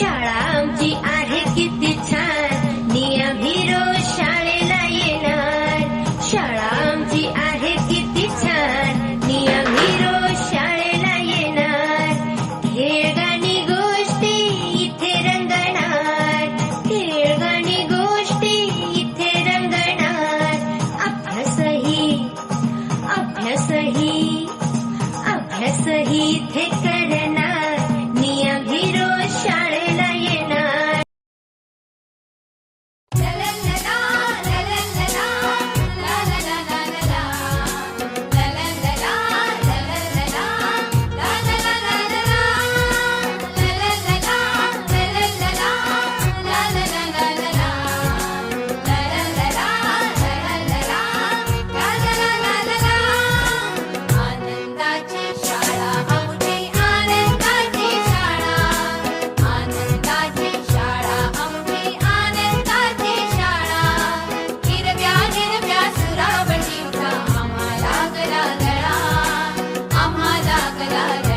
शाळा आमची आहे किती छान. नियम भिरो शाळेला येणार. शाळा आमची आहे किती छान. नियम हिरो शाळेला येणार. खेळ गाणी गोष्टी इथे रंगणार. खेळ गाणी गोष्टी इथे रंगणार. अभ्यासही अभ्यासही अभ्यासही इथे करणार. like.